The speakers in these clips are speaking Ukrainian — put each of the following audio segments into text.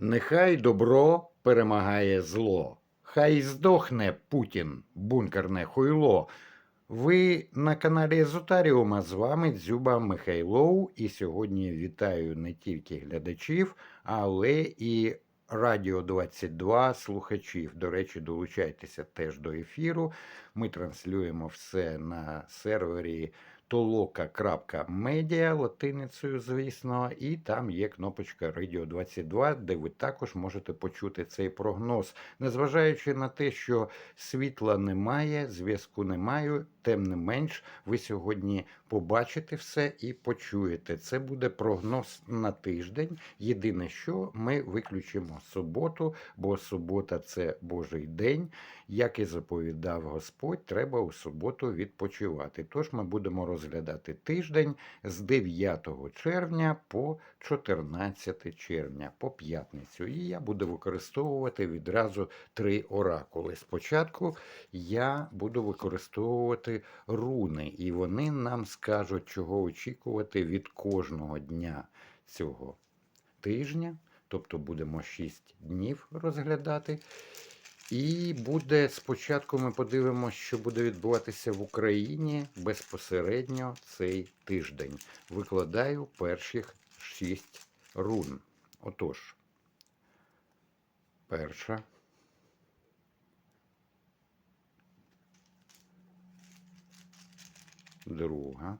Нехай добро перемагає зло. Хай здохне Путін, бункерне хуйло. Ви на каналі Езотаріума з вами Дзюба Михайлов. І сьогодні вітаю не тільки глядачів, але і Радіо 22 слухачів. До речі, долучайтеся теж до ефіру. Ми транслюємо все на сервері толока.медіа латиницею, звісно, і там є кнопочка Radio 22, де ви також можете почути цей прогноз. Незважаючи на те, що світла немає, зв'язку немає, тим не менш, ви сьогодні побачите все і почуєте. Це буде прогноз на тиждень. Єдине, що ми виключимо суботу, бо субота це Божий день. Як і заповідав Господь, треба у суботу відпочивати. Тож ми будемо розглядати тиждень з 9 червня по 14 червня, по п'ятницю. І я буду використовувати відразу три оракули. Спочатку я буду використовувати руни, і вони нам скажуть, чого очікувати від кожного дня цього тижня. Тобто будемо 6 днів розглядати. І буде спочатку ми подивимося, що буде відбуватися в Україні безпосередньо цей тиждень. Викладаю перших шість рун. Отож, перша. Друга.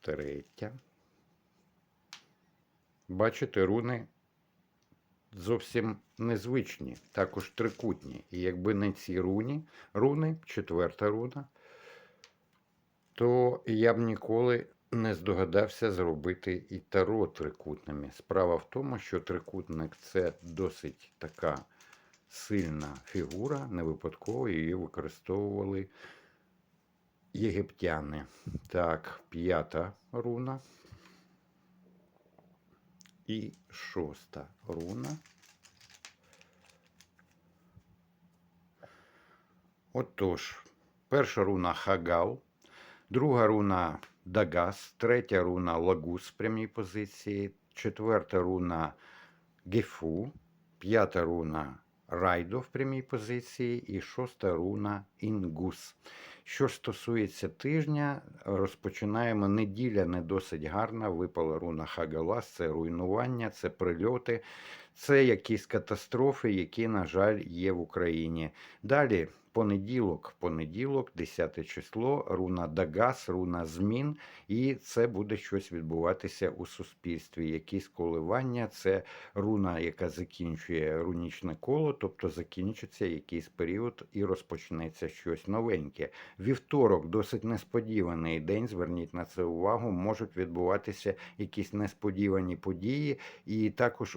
Третя. Бачите, руни зовсім незвичні, також трикутні. І якби не ці руні, руни, четверта руна, то я б ніколи не здогадався зробити і таро трикутними. Справа в тому, що трикутник це досить така сильна фігура, не випадково її використовували єгиптяни. Так, п'ята руна. І шоста руна. Отож, перша руна Хагал, друга руна Дагас, третя руна Лагус в прямій позиції, четверта руна Гефу, п'ята руна Райдо в прямій позиції і шоста руна Інгус. Що стосується тижня, розпочинаємо неділя не досить гарна. Випала руна Хагалас, це руйнування, це прильоти, це якісь катастрофи, які, на жаль, є в Україні. Далі. Понеділок, понеділок, 10 число, руна Дагас, руна змін, і це буде щось відбуватися у суспільстві. Якісь коливання, це руна, яка закінчує рунічне коло, тобто закінчиться якийсь період і розпочнеться щось новеньке. Вівторок досить несподіваний день. Зверніть на це увагу, можуть відбуватися якісь несподівані події, і також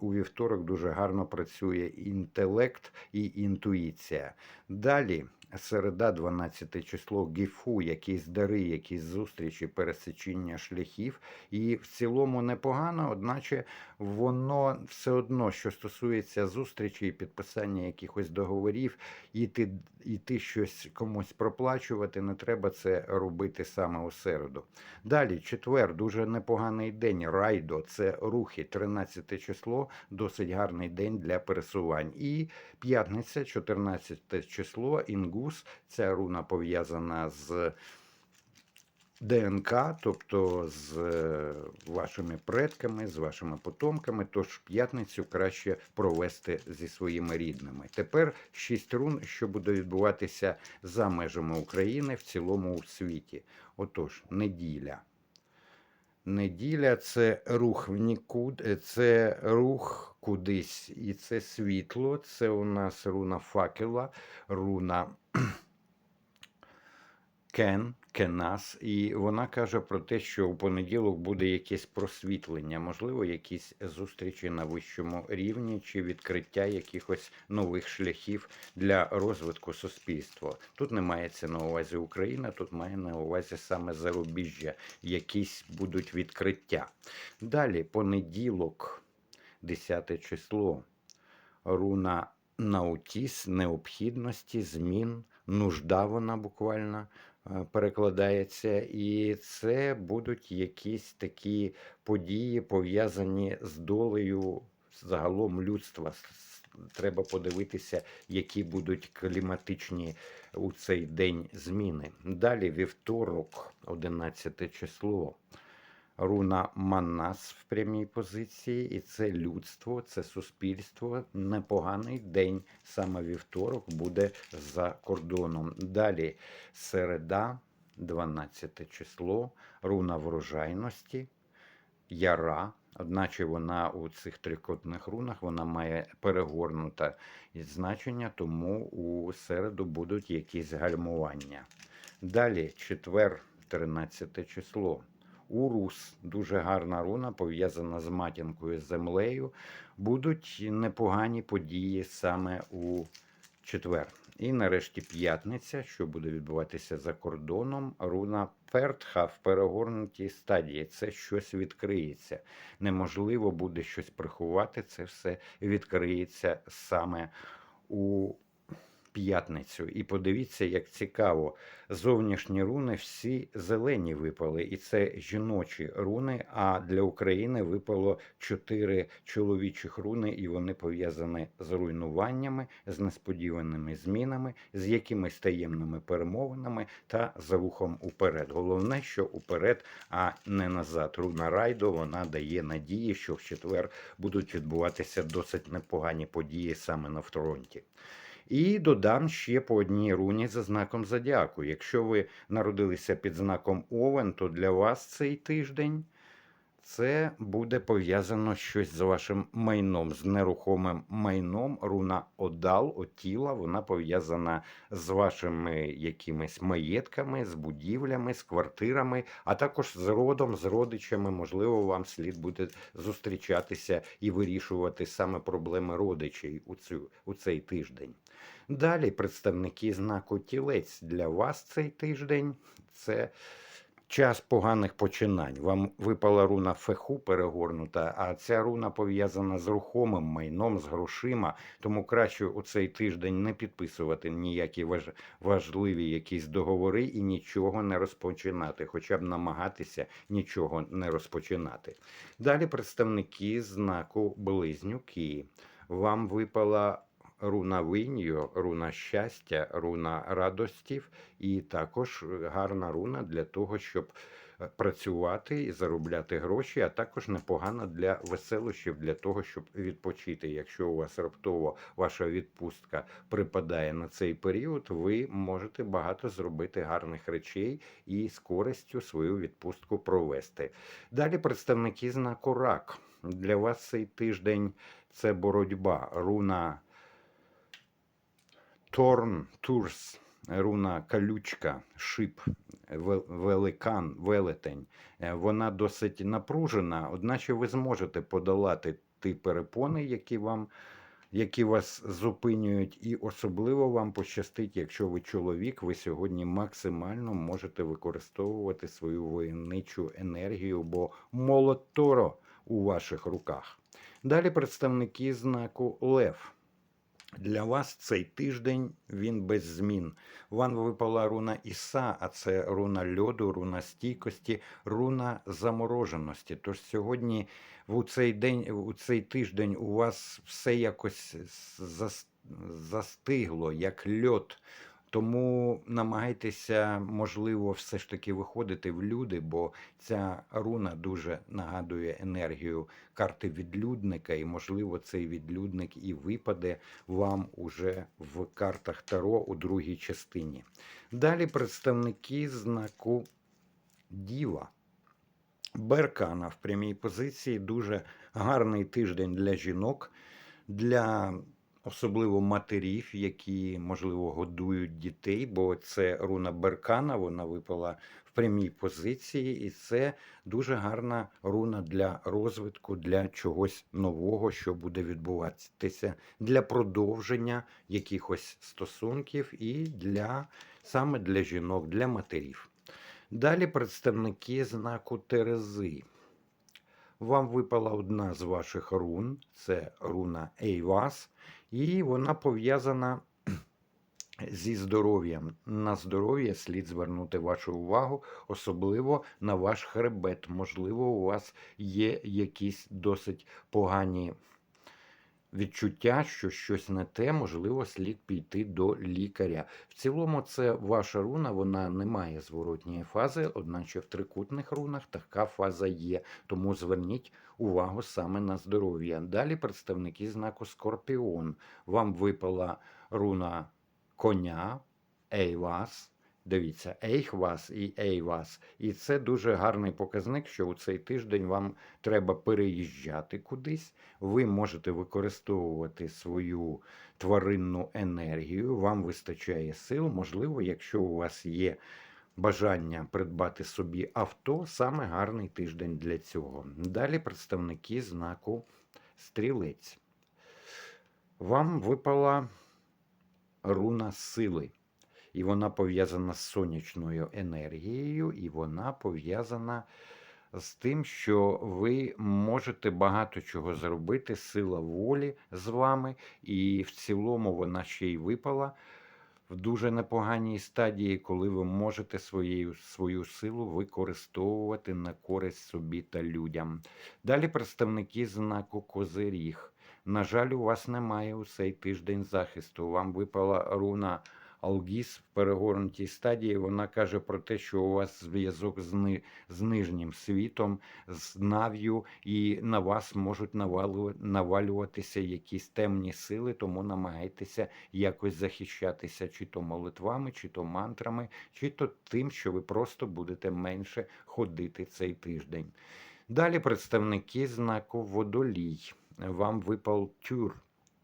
у вівторок дуже гарно працює інтелект і інтуїція. Далі, середа, 12 число, гіфу, якісь дари, якісь зустрічі, пересечіння шляхів. І в цілому непогано, одначе воно все одно, що стосується зустрічі і підписання якихось договорів, іти, іти щось комусь проплачувати, не треба це робити саме у середу. Далі, четвер, дуже непоганий день. Райдо це рухи, 13 число, досить гарний день для пересувань. І п'ятниця, 14 число, інгус, ця руна пов'язана з. ДНК, тобто з е, вашими предками, з вашими потомками, тож п'ятницю краще провести зі своїми рідними. Тепер шість рун, що буде відбуватися за межами України в цілому у світі. Отож, неділя. Неділя це рух в нікуди, це рух кудись, і це світло. Це у нас руна факела, руна Кен, Кенас, і вона каже про те, що у понеділок буде якесь просвітлення, можливо, якісь зустрічі на вищому рівні чи відкриття якихось нових шляхів для розвитку суспільства. Тут не мається на увазі Україна, тут має на увазі саме зарубіжжя, якісь будуть відкриття. Далі, понеділок, 10 число, руна Наутіс, необхідності, змін, нужда вона буквально е, перекладається, і це будуть якісь такі події, пов'язані з долею загалом людства. Треба подивитися, які будуть кліматичні у цей день зміни. Далі вівторок, 11 число. Руна Манас в прямій позиції, і це людство, це суспільство. Непоганий день. Саме вівторок буде за кордоном. Далі середа, 12 число, руна врожайності, яра. Одначе вона у цих трикутних рунах вона має перегорнуте значення, тому у середу будуть якісь гальмування. Далі четвер, 13 число. Урус, дуже гарна руна, пов'язана з матінкою з землею. Будуть непогані події саме у четвер. І нарешті п'ятниця, що буде відбуватися за кордоном. Руна Пертха в перегорнутій стадії. Це щось відкриється. Неможливо буде щось приховати. Це все відкриється саме у п'ятницю. І подивіться, як цікаво. Зовнішні руни всі зелені випали, і це жіночі руни. А для України випало чотири чоловічих руни, і вони пов'язані з руйнуваннями, з несподіваними змінами, з якимись таємними перемовинами та за вухом уперед. Головне, що уперед, а не назад. Руна Райдо вона дає надії, що в четвер будуть відбуватися досить непогані події саме на фронті. І додам ще по одній руні за знаком зодіаку. Якщо ви народилися під знаком Овен, то для вас цей тиждень це буде пов'язано щось з вашим майном, з нерухомим майном. Руна Одал, Отіла, вона пов'язана з вашими якимись маєтками, з будівлями, з квартирами, а також з родом, з родичами. Можливо, вам слід буде зустрічатися і вирішувати саме проблеми родичей у, цю, у цей тиждень. Далі представники знаку тілець для вас цей тиждень це час поганих починань. Вам випала руна феху перегорнута, а ця руна пов'язана з рухомим майном, з грошима. Тому краще у цей тиждень не підписувати ніякі важ... важливі якісь договори і нічого не розпочинати, хоча б намагатися нічого не розпочинати. Далі представники знаку близнюки. Вам випала руна виньо, руна щастя, руна радостів, і також гарна руна для того, щоб е, працювати і заробляти гроші, а також непогана для веселощів, для того, щоб відпочити. Якщо у вас раптово ваша відпустка припадає на цей період, ви можете багато зробити гарних речей і з користю свою відпустку провести. Далі представники знаку рак. Для вас цей тиждень це боротьба, руна. Торн, Турс, руна калючка, шип, великан, велетень. Е, Вона досить напружена, одначе ви зможете подолати ті перепони, які вам. Які вас зупинюють, і особливо вам пощастить, якщо ви чоловік, ви сьогодні максимально можете використовувати свою воєнничу енергію, бо молот Торо у ваших руках. Далі представники знаку Лев. Для вас цей тиждень він без змін. Вам випала руна Іса, а це руна льоду, руна стійкості, руна замороженості. Тож сьогодні у цей день, у цей тиждень у вас все якось застигло, як льод. Тому намагайтеся, можливо, все ж таки виходити в люди, бо ця руна дуже нагадує енергію карти відлюдника, і, можливо, цей відлюдник і випаде вам уже в картах Таро у другій частині. Далі представники знаку Діва. Беркана в прямій позиції дуже гарний тиждень для жінок, для особливо матерів, які, можливо, годують дітей, бо це руна Беркана, вона випала в прямій позиції, і це дуже гарна руна для розвитку, для чогось нового, що буде відбуватися, для продовження якихось стосунків і для саме для жінок, для матерів. Далі представники знаку Терези. Вам випала одна з ваших рун, це руна Ейвас, і вона пов'язана зі здоров'ям. На здоров'я слід звернути вашу увагу, особливо на ваш хребет. Можливо, у вас є якісь досить погані відчуття, що щось не те, можливо, слід піти до лікаря. В цілому, це ваша руна, вона не має зворотньої фази, одначе в трикутних рунах така фаза є. Тому зверніть увагу саме на здоров'я. Далі представники знаку Скорпіон. Вам випала руна коня, Ейвас. Дивіться, Ейхвас і Ейвас. І це дуже гарний показник, що у цей тиждень вам треба переїжджати кудись. Ви можете використовувати свою тваринну енергію, вам вистачає сил. Можливо, якщо у вас є бажання придбати собі авто, саме гарний тиждень для цього. Далі представники знаку стрілець. Вам випала руна сили. І вона пов'язана з сонячною енергією, і вона пов'язана з тим, що ви можете багато чого зробити, сила волі з вами, і в цілому вона ще й випала в дуже непоганій стадії, коли ви можете своєю, свою силу використовувати на користь собі та людям. Далі представники знаку Козиріг. На жаль, у вас немає у цей тиждень захисту. Вам випала руна Алгіс в перегорнутій стадії. Вона каже про те, що у вас зв'язок з, ни... з нижнім світом, з нав'ю, і на вас можуть навалю... навалюватися якісь темні сили, тому намагайтеся якось захищатися, чи то молитвами, чи то мантрами, чи то тим, що ви просто будете менше ходити цей тиждень. Далі представники знаку водолій. Вам випав тюр.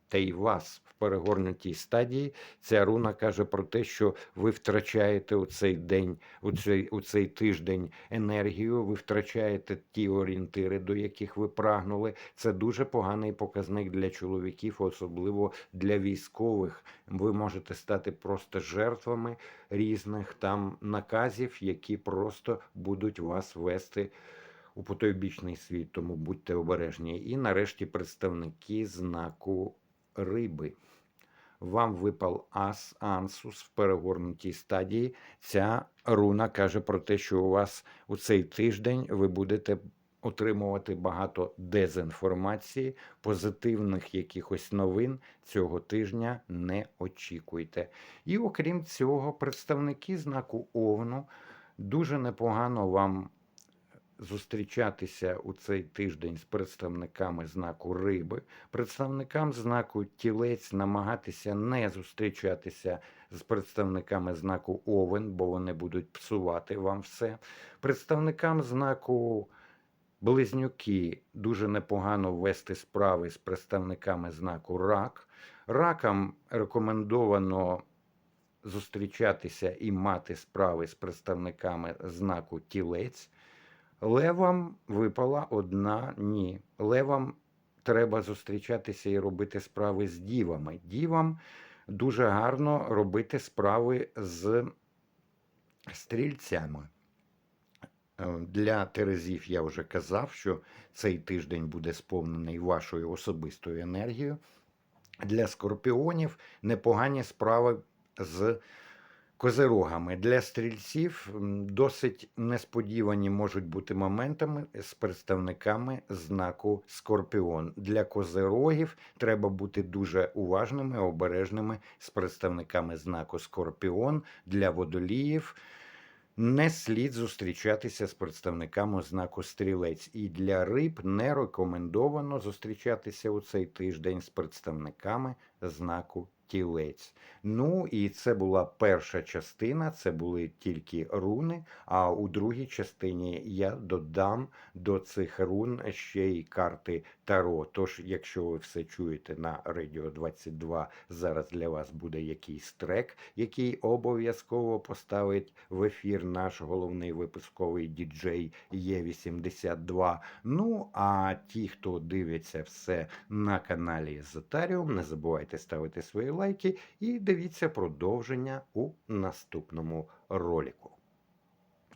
Та й вас в перегорнутій стадії ця руна каже про те, що ви втрачаєте у цей день, у цей, у цей тиждень енергію, ви втрачаєте ті орієнтири, до яких ви прагнули. Це дуже поганий показник для чоловіків, особливо для військових. Ви можете стати просто жертвами різних там наказів, які просто будуть вас вести у потойбічний світ, тому будьте обережні. І нарешті представники знаку риби. Вам випав ас ансус в перегорнутій стадії. Ця руна каже про те, що у вас у цей тиждень ви будете отримувати багато дезінформації, позитивних якихось новин цього тижня не очікуйте. І окрім цього, представники знаку Овну дуже непогано вам зустрічатися у цей тиждень з представниками знаку риби, представникам знаку тілець намагатися не зустрічатися з представниками знаку овен, бо вони будуть псувати вам все. Представникам знаку близнюки дуже непогано вести справи з представниками знаку рак. Ракам рекомендовано зустрічатися і мати справи з представниками знаку тілець. Левам випала одна ні. Левам треба зустрічатися і робити справи з дівами. Дівам дуже гарно робити справи з стрільцями. Е, Для Терезів я вже казав, що цей тиждень буде сповнений вашою особистою енергією. Для скорпіонів непогані справи з Козирогами для стрільців досить несподівані можуть бути моментами з представниками знаку Скорпіон. Для козирогів треба бути дуже уважними, обережними з представниками знаку Скорпіон. Для водоліїв не слід зустрічатися з представниками знаку стрілець. І для риб не рекомендовано зустрічатися у цей тиждень з представниками знаку тілець. Ну і це була перша частина, це були тільки руни. А у другій частині я додам до цих рун ще й карти Таро. Тож, якщо ви все чуєте на Радіо 22, зараз для вас буде якийсь трек, який обов'язково поставить в ефір наш головний випусковий діджей Є82. Ну а ті, хто дивиться все на каналі Зотаріум, не забувайте ставити свої лайки і дивіться продовження у наступному ролику.